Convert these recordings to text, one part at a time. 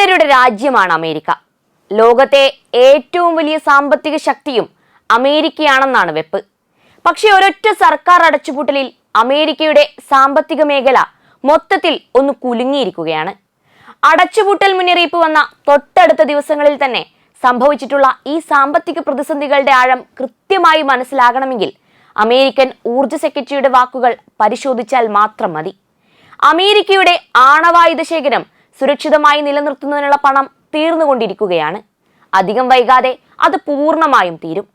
സമ്പന്നരുടെ രാജ്യമാണ് അമേരിക്ക. ലോകത്തെ ഏറ്റവും വലിയ സാമ്പത്തിക ശക്തിയും അമേരിക്കയാണെന്നാണ് വെപ്പ്. പക്ഷേ ഒരൊറ്റ സർക്കാർ അടച്ചുപൂട്ടലിൽ അമേരിക്കയുടെ സാമ്പത്തിക മേഖല മൊത്തത്തിൽ ഒന്ന് കുലുങ്ങിയിരിക്കുകയാണ്. അടച്ചുപൂട്ടൽ മുന്നറിയിപ്പ് വന്ന തൊട്ടടുത്ത ദിവസങ്ങളിൽ തന്നെ സംഭവിച്ചിട്ടുള്ള ഈ സാമ്പത്തിക പ്രതിസന്ധികളുടെ ആഴം കൃത്യമായി മനസ്സിലാകണമെങ്കിൽ അമേരിക്കൻ ഊർജ സെക്രട്ടറിയുടെ വാക്കുകൾ പരിശോധിച്ചാൽ മാത്രം മതി. അമേരിക്കയുടെ ആണവായുധ ശേഖരം സുരക്ഷിതമായി നിലനിർത്തുന്നതിനുള്ള പണം തീർന്നുകൊണ്ടിരിക്കുകയാണ്. അധികം വൈകാതെ അത് പൂർണമായും തീരും.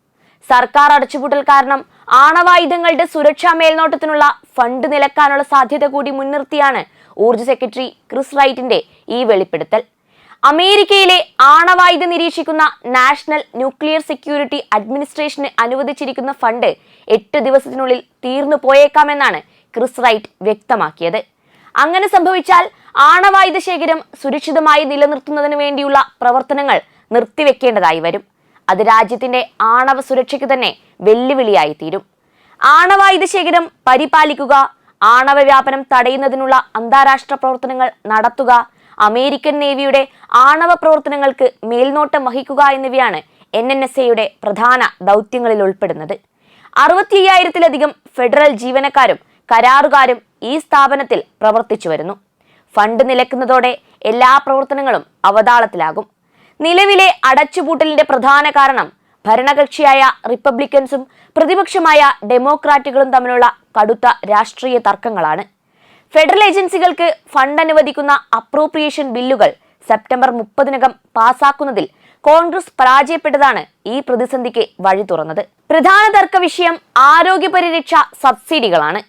സർക്കാർ അടച്ചുപൂട്ടൽ കാരണം ആണവായുധങ്ങളുടെ സുരക്ഷാ മേൽനോട്ടത്തിനുള്ള ഫണ്ട് നിലക്കാനുള്ള സാധ്യത കൂടി മുൻനിർത്തിയാണ് ഊർജ സെക്രട്ടറി ക്രിസ് റൈറ്റിന്റെ ഈ വെളിപ്പെടുത്തൽ. അമേരിക്കയിലെ ആണവായുധം നിരീക്ഷിക്കുന്ന നാഷണൽ ന്യൂക്ലിയർ സെക്യൂരിറ്റി അഡ്മിനിസ്ട്രേഷന് അനുവദിച്ചിരിക്കുന്ന ഫണ്ട് എട്ട് ദിവസത്തിനുള്ളിൽ തീർന്നു പോയേക്കാമെന്നാണ് ക്രിസ് റൈറ്റ് വ്യക്തമാക്കിയത്. അങ്ങനെ സംഭവിച്ചാൽ ആണവായുധ ശേഖരം സുരക്ഷിതമായി നിലനിർത്തുന്നതിന് വേണ്ടിയുള്ള പ്രവർത്തനങ്ങൾ നിർത്തിവെക്കേണ്ടതായി വരും. അത് രാജ്യത്തിന്റെ ആണവ സുരക്ഷയ്ക്ക് തന്നെ വെല്ലുവിളിയായി തീരും. ആണവായുധ ശേഖരം പരിപാലിക്കുക ആണവ വ്യാപനം തടയുന്നതിനുള്ള അന്താരാഷ്ട്ര പ്രവർത്തനങ്ങൾ നടത്തുക അമേരിക്കൻ നേവിയുടെ ആണവ പ്രവർത്തനങ്ങൾക്ക് മേൽനോട്ടം വഹിക്കുക എന്നിവയാണ് എൻ എൻ എസ് എയുടെ പ്രധാന ദൗത്യങ്ങളിൽ ഉൾപ്പെടുന്നത്. അറുപത്തി അയ്യായിരത്തിലധികം ഫെഡറൽ ജീവനക്കാരും കരാറുകാരും ഈ സ്ഥാപനത്തിൽ പ്രവർത്തിച്ചു വരുന്നു. ഫണ്ട് നിലക്കുന്നതോടെ എല്ലാ പ്രവർത്തനങ്ങളും അവതാളത്തിലാകും. നിലവിലെ അടച്ചുപൂട്ടലിന്റെ പ്രധാന കാരണം ഭരണകക്ഷിയായ റിപ്പബ്ലിക്കൻസും പ്രതിപക്ഷമായ ഡെമോക്രാറ്റുകളും തമ്മിലുള്ള കടുത്ത രാഷ്ട്രീയ തർക്കങ്ങളാണ്. ഫെഡറൽ ഏജൻസികൾക്ക് ഫണ്ട് അനുവദിക്കുന്ന അപ്രോപ്രിയേഷൻ ബില്ലുകൾ സെപ്റ്റംബർ മുപ്പതിനകം പാസാക്കുന്നതിൽ കോൺഗ്രസ് പരാജയപ്പെട്ടതാണ് ഈ പ്രതിസന്ധിക്ക് വഴി തുറന്നത്. പ്രധാന തർക്ക വിഷയം ആരോഗ്യ പരിരക്ഷ സബ്സിഡികളാണ്.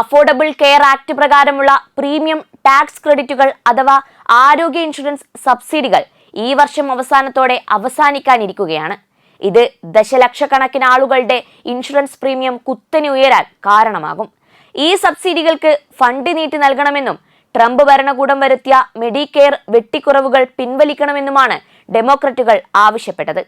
അഫോർഡബിൾ കെയർ ആക്ട് പ്രകാരമുള്ള പ്രീമിയം ടാക്സ് ക്രെഡിറ്റുകൾ അഥവാ ആരോഗ്യ ഇൻഷുറൻസ് സബ്സിഡികൾ ഈ വർഷം അവസാനത്തോടെ അവസാനിക്കാനിരിക്കുകയാണ്. ഇത് ദശലക്ഷക്കണക്കിന് ആളുകളുടെ ഇൻഷുറൻസ് പ്രീമിയം കുത്തനെ ഉയരാൻ കാരണമാകും. ഈ സബ്സിഡികൾക്ക് ഫണ്ട് നീട്ടി നൽകണമെന്നും ട്രംപ് ഭരണകൂടം വരുത്തിയ മെഡിക്കെയർ വെട്ടിക്കുറവുകൾ പിൻവലിക്കണമെന്നുമാണ് ഡെമോക്രറ്റുകൾ ആവശ്യപ്പെട്ടത്.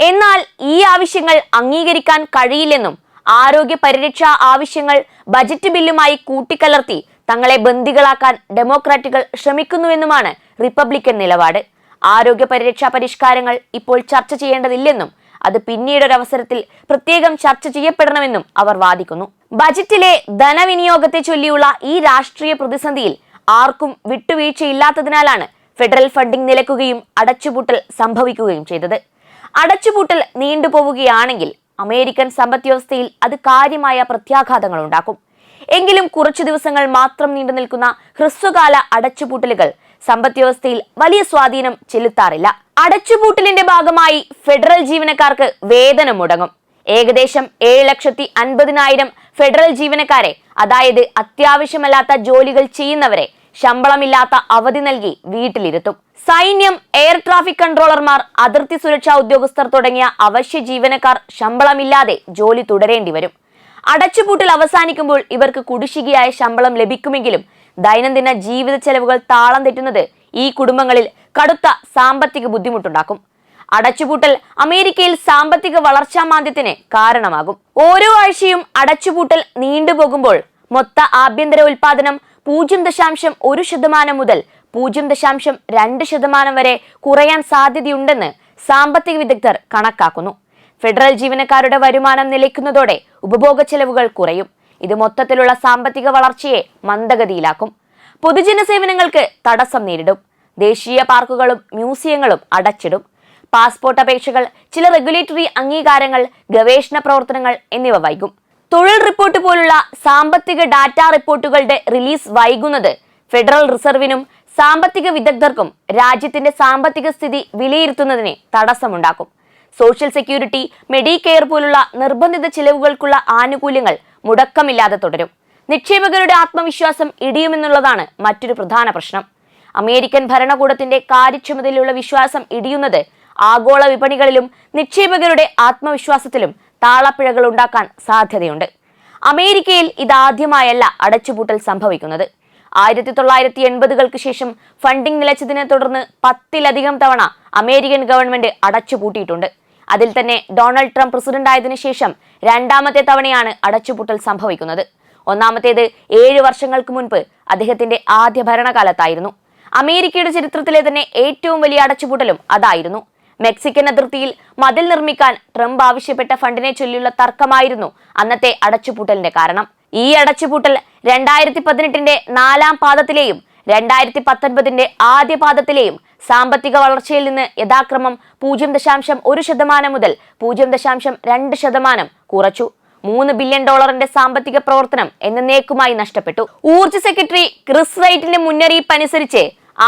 എന്നാൽ ഈ ആവശ്യങ്ങൾ അംഗീകരിക്കാൻ കഴിയില്ലെന്നും ആരോഗ്യ പരിരക്ഷാ ആവശ്യങ്ങൾ ബജറ്റ് ബില്ലുമായി കൂട്ടിക്കലർത്തി തങ്ങളെ ബന്ദികളാക്കാൻ ഡെമോക്രാറ്റുകൾ ശ്രമിക്കുന്നുവെന്നുമാണ് റിപ്പബ്ലിക്കൻ നിലപാട്. ആരോഗ്യ പരിരക്ഷാ പരിഷ്കാരങ്ങൾ ഇപ്പോൾ ചർച്ച ചെയ്യേണ്ടതില്ലെന്നും അത് പിന്നീടൊരവസരത്തിൽ പ്രത്യേകം ചർച്ച ചെയ്യപ്പെടണമെന്നും അവർ വാദിക്കുന്നു. ബജറ്റിലെ ധനവിനിയോഗത്തെ ചൊല്ലിയുള്ള ഈ രാഷ്ട്രീയ പ്രതിസന്ധിയിൽ ആർക്കും വിട്ടുവീഴ്ചയില്ലാത്തതിനാലാണ് ഫെഡറൽ ഫണ്ടിംഗ് നിലക്കുകയും അടച്ചുപൂട്ടൽ സംഭവിക്കുകയും ചെയ്തത്. അടച്ചുപൂട്ടൽ നീണ്ടുപോവുകയാണെങ്കിൽ അമേരിക്കൻ സമ്പദ് വ്യവസ്ഥയിൽ അത് കാര്യമായ പ്രത്യാഘാതങ്ങൾ ഉണ്ടാക്കും എങ്കിലും കുറച്ചു ദിവസങ്ങൾ മാത്രം നീണ്ടു നിൽക്കുന്ന ഹ്രസ്വകാല അടച്ചുപൂട്ടലുകൾ സമ്പദ് വ്യവസ്ഥയിൽ വലിയ സ്വാധീനം ചെലുത്താറില്ല. അടച്ചുപൂട്ടലിന്റെ ഭാഗമായി ഫെഡറൽ ജീവനക്കാർക്ക് വേതനം മുടങ്ങും. ഏകദേശം ഏഴ് ലക്ഷത്തി അൻപതിനായിരം ഫെഡറൽ ജീവനക്കാരെ അതായത് അത്യാവശ്യമല്ലാത്ത ജോലികൾ ചെയ്യുന്നവരെ ശമ്പളമില്ലാത്ത അവധി നൽകി വീട്ടിലിരുത്തും. സൈന്യം എയർ ട്രാഫിക് കൺട്രോളർമാർ അതിർത്തി സുരക്ഷാ ഉദ്യോഗസ്ഥർ തുടങ്ങിയ അവശ്യ ജീവനക്കാർ ശമ്പളമില്ലാതെ ജോലി തുടരേണ്ടി വരും. അടച്ചുപൂട്ടൽ അവസാനിക്കുമ്പോൾ ഇവർക്ക് കുടിശ്ശികയായ ശമ്പളം ലഭിക്കുമെങ്കിലും ദൈനംദിന ജീവിത ചെലവുകൾ താളം തെറ്റുന്നത് ഈ കുടുംബങ്ങളിൽ കടുത്ത സാമ്പത്തിക ബുദ്ധിമുട്ടുണ്ടാക്കും. അടച്ചുപൂട്ടൽ അമേരിക്കയിൽ സാമ്പത്തിക വളർച്ചാ മാന്ദ്യത്തിന് കാരണമാകും. ഓരോ ആഴ്ചയും അടച്ചുപൂട്ടൽ നീണ്ടുപോകുമ്പോൾ മൊത്ത ആഭ്യന്തര ഉൽപാദനം പൂജ്യം ദശാംശം ഒരു ശതമാനം മുതൽ പൂജ്യം ദശാംശം രണ്ട് ശതമാനം വരെ കുറയാൻ സാധ്യതയുണ്ടെന്ന് സാമ്പത്തിക വിദഗ്ധർ കണക്കാക്കുന്നു. ഫെഡറൽ ജീവനക്കാരുടെ വരുമാനം നിലയ്ക്കുന്നതോടെ ഉപഭോഗ ചെലവുകൾ കുറയും. ഇത് മൊത്തത്തിലുള്ള സാമ്പത്തിക വളർച്ചയെ മന്ദഗതിയിലാക്കും. പൊതുജന സേവനങ്ങൾക്ക് തടസ്സം നേരിടും. ദേശീയ പാർക്കുകളും മ്യൂസിയങ്ങളും അടച്ചിടും. പാസ്പോർട്ട് അപേക്ഷകൾ ചില റെഗുലേറ്ററി അംഗീകാരങ്ങൾ ഗവേഷണ പ്രവർത്തനങ്ങൾ എന്നിവ വൈകും. തൊഴിൽ റിപ്പോർട്ട് പോലുള്ള സാമ്പത്തിക ഡാറ്റ റിപ്പോർട്ടുകളുടെ റിലീസ് വൈകുന്നത് ഫെഡറൽ റിസർവിനും സാമ്പത്തിക വിദഗ്ധർക്കും രാജ്യത്തിന്റെ സാമ്പത്തിക സ്ഥിതി വിലയിരുത്തുന്നതിന് തടസ്സമുണ്ടാക്കും. സോഷ്യൽ സെക്യൂരിറ്റി മെഡിക്കെയർ പോലുള്ള നിർബന്ധിത ചിലവുകൾക്കുള്ള ആനുകൂല്യങ്ങൾ മുടക്കമില്ലാതെ തുടരും. നിക്ഷേപകരുടെ ആത്മവിശ്വാസം ഇടിയുമെന്നുള്ളതാണ് മറ്റൊരു പ്രധാന പ്രശ്നം. അമേരിക്കൻ ഭരണകൂടത്തിന്റെ കാര്യക്ഷമതയിലുള്ള വിശ്വാസം ഇടിയുന്നത് ആഗോള വിപണികളിലും നിക്ഷേപകരുടെ ആത്മവിശ്വാസത്തിലും താളപ്പിഴകൾ ഉണ്ടാക്കാൻ സാധ്യതയുണ്ട്. അമേരിക്കയിൽ ഇതാദ്യമായല്ല അടച്ചുപൂട്ടൽ സംഭവിക്കുന്നത്. ആയിരത്തി തൊള്ളായിരത്തി എൺപതുകൾക്ക് ശേഷം ഫണ്ടിംഗ് നിലച്ചതിനെ തുടർന്ന് പത്തിലധികം തവണ അമേരിക്കൻ ഗവൺമെന്റ് അടച്ചുപൂട്ടിയിട്ടുണ്ട്. അതിൽ തന്നെ ഡൊണാൾഡ് ട്രംപ് പ്രസിഡന്റ് ആയതിനു ശേഷം രണ്ടാമത്തെ തവണയാണ് അടച്ചുപൂട്ടൽ സംഭവിക്കുന്നത്. ഒന്നാമത്തേത് ഏഴ് വർഷങ്ങൾക്ക് മുൻപ് അദ്ദേഹത്തിന്റെ ആദ്യ ഭരണകാലത്തായിരുന്നു. അമേരിക്കയുടെ ചരിത്രത്തിലെ തന്നെ ഏറ്റവും വലിയ അടച്ചുപൂട്ടലും അതായിരുന്നു. മെക്സിക്കൻ അതിർത്തിയിൽ മതിൽ നിർമ്മിക്കാൻ ട്രംപ് ആവശ്യപ്പെട്ട ഫണ്ടിനെ ചൊല്ലിയുള്ള തർക്കമായിരുന്നു അന്നത്തെ അടച്ചുപൂട്ടലിന്റെ കാരണം. ഈ അടച്ചുപൂട്ടൽ രണ്ടായിരത്തി പതിനെട്ടിന്റെ നാലാം പാദത്തിലെയും രണ്ടായിരത്തി പത്തൊൻപതിന്റെ ആദ്യ പാദത്തിലെയും സാമ്പത്തിക വളർച്ചയിൽ നിന്ന് യഥാക്രമം പൂജ്യം ദശാംശം ഒരു ശതമാനം മുതൽ പൂജ്യം ദശാംശം രണ്ട് ശതമാനം കുറച്ചു. മൂന്ന് ബില്യൺ ഡോളറിന്റെ സാമ്പത്തിക പ്രവർത്തനം എന്നേക്കുമായി നഷ്ടപ്പെട്ടു. ഊർജ സെക്രട്ടറി ക്രിസ് റൈറ്റിന്റെ മുന്നറിയിപ്പ് അനുസരിച്ച്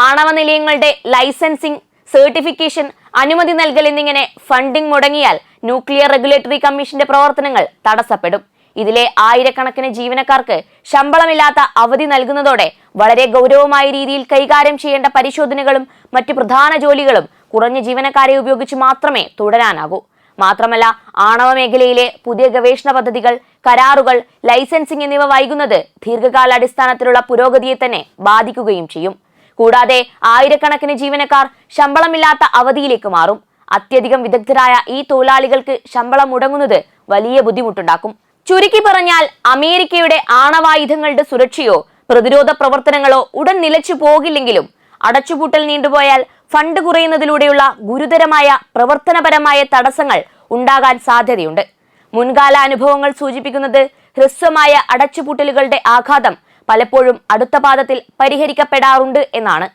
ആണവ നിലയങ്ങളുടെ ലൈസൻസിംഗ് സർട്ടിഫിക്കേഷൻ അനുമതി നൽകൽ എന്നിങ്ങനെ ഫണ്ടിംഗ് മുടങ്ങിയാൽ ന്യൂക്ലിയർ റെഗുലേറ്ററി കമ്മീഷന്റെ പ്രവർത്തനങ്ങൾ തടസ്സപ്പെടും. ഇതിലെ ആയിരക്കണക്കിന് ജീവനക്കാർക്ക് ശമ്പളമില്ലാത്ത അവധി നൽകുന്നതോടെ വളരെ ഗൗരവമായ രീതിയിൽ കൈകാര്യം ചെയ്യേണ്ട പരിശോധനകളും മറ്റ് പ്രധാന ജോലികളും കുറഞ്ഞ ജീവനക്കാരെ ഉപയോഗിച്ച് മാത്രമേ തുടരാനാകൂ. മാത്രമല്ല ആണവ മേഖലയിലെ പുതിയ ഗവേഷണ പദ്ധതികൾ കരാറുകൾ ലൈസൻസിംഗ് എന്നിവ വൈകുന്നത് ദീർഘകാലാടിസ്ഥാനത്തിലുള്ള പുരോഗതിയെ തന്നെ ബാധിക്കുകയും ചെയ്യും. കൂടാതെ ആയിരക്കണക്കിന് ജീവനക്കാർ ശമ്പളമില്ലാത്ത അവധിയിലേക്ക് മാറും. അത്യധികം വിദഗ്ധരായ ഈ തൊഴിലാളികൾക്ക് ശമ്പളം മുടങ്ങുന്നത് വലിയ ബുദ്ധിമുട്ടുണ്ടാക്കും. ചുരുക്കി പറഞ്ഞാൽ അമേരിക്കയുടെ ആണവായുധങ്ങളുടെ സുരക്ഷയോ പ്രതിരോധ പ്രവർത്തനങ്ങളോ ഉടൻ നിലച്ചു പോകില്ലെങ്കിലും അടച്ചുപൂട്ടൽ നീണ്ടുപോയാൽ ഫണ്ട് കുറയുന്നതിലൂടെയുള്ള ഗുരുതരമായ പ്രവർത്തനപരമായ തടസ്സങ്ങൾ ഉണ്ടാകാൻ സാധ്യതയുണ്ട്. മുൻകാല അനുഭവങ്ങൾ സൂചിപ്പിക്കുന്നത് ഹ്രസ്വമായ അടച്ചുപൂട്ടലുകളുടെ ആഘാതം പലപ്പോഴും അടുത്ത പാദത്തിൽ പരിഹരിക്കപ്പെടാറുണ്ട് എന്നാണ്.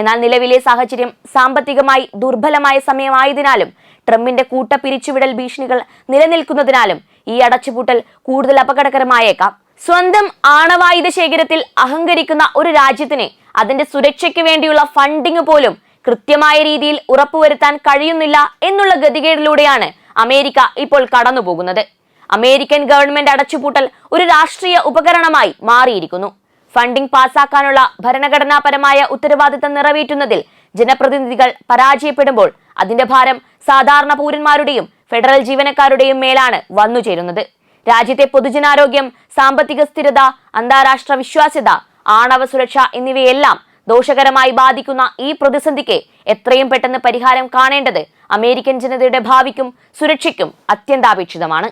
എന്നാൽ നിലവിലെ സാഹചര്യം സാമ്പത്തികമായി ദുർബലമായ സമയമായതിനാലും ട്രംപിന്റെ കൂട്ട പിരിച്ചുവിടൽ ഭീഷണികൾ നിലനിൽക്കുന്നതിനാലും ഈ അടച്ചുപൂട്ടൽ കൂടുതൽ അപകടകരമായേക്കാം. സ്വന്തം ആണവായുധ ശേഖരത്തിൽ അഹങ്കരിക്കുന്ന ഒരു രാജ്യത്തിന് അതിന്റെ സുരക്ഷയ്ക്ക് വേണ്ടിയുള്ള ഫണ്ടിങ് പോലും കൃത്യമായ രീതിയിൽ ഉറപ്പുവരുത്താൻ കഴിയുന്നില്ല എന്നുള്ള ഗതികേടിലൂടെയാണ് അമേരിക്ക ഇപ്പോൾ കടന്നുപോകുന്നത്. അമേരിക്കൻ ഗവൺമെന്റ് അടച്ചുപൂട്ടൽ ഒരു രാഷ്ട്രീയ ഉപകരണമായി മാറിയിരിക്കുന്നു. ഫണ്ടിംഗ് പാസാക്കാനുള്ള ഭരണഘടനാപരമായ ഉത്തരവാദിത്തം നിറവേറ്റുന്നതിൽ ജനപ്രതിനിധികൾ പരാജയപ്പെടുമ്പോൾ അതിന്റെ ഭാരം സാധാരണ പൗരന്മാരുടെയും ഫെഡറൽ ജീവനക്കാരുടെയും മേലാണ് വന്നുചേരുന്നത് രാജ്യത്തെ പൊതുജനാരോഗ്യം സാമ്പത്തിക സ്ഥിരത അന്താരാഷ്ട്ര വിശ്വാസ്യത ആണവ സുരക്ഷ എന്നിവയെല്ലാം ദോഷകരമായി ബാധിക്കുന്ന ഈ പ്രതിസന്ധിക്ക് എത്രയും പെട്ടെന്ന് പരിഹാരം കാണേണ്ടത് അമേരിക്കൻ ജനതയുടെ ഭാവിക്കും സുരക്ഷയ്ക്കും അത്യന്താപേക്ഷിതമാണ്.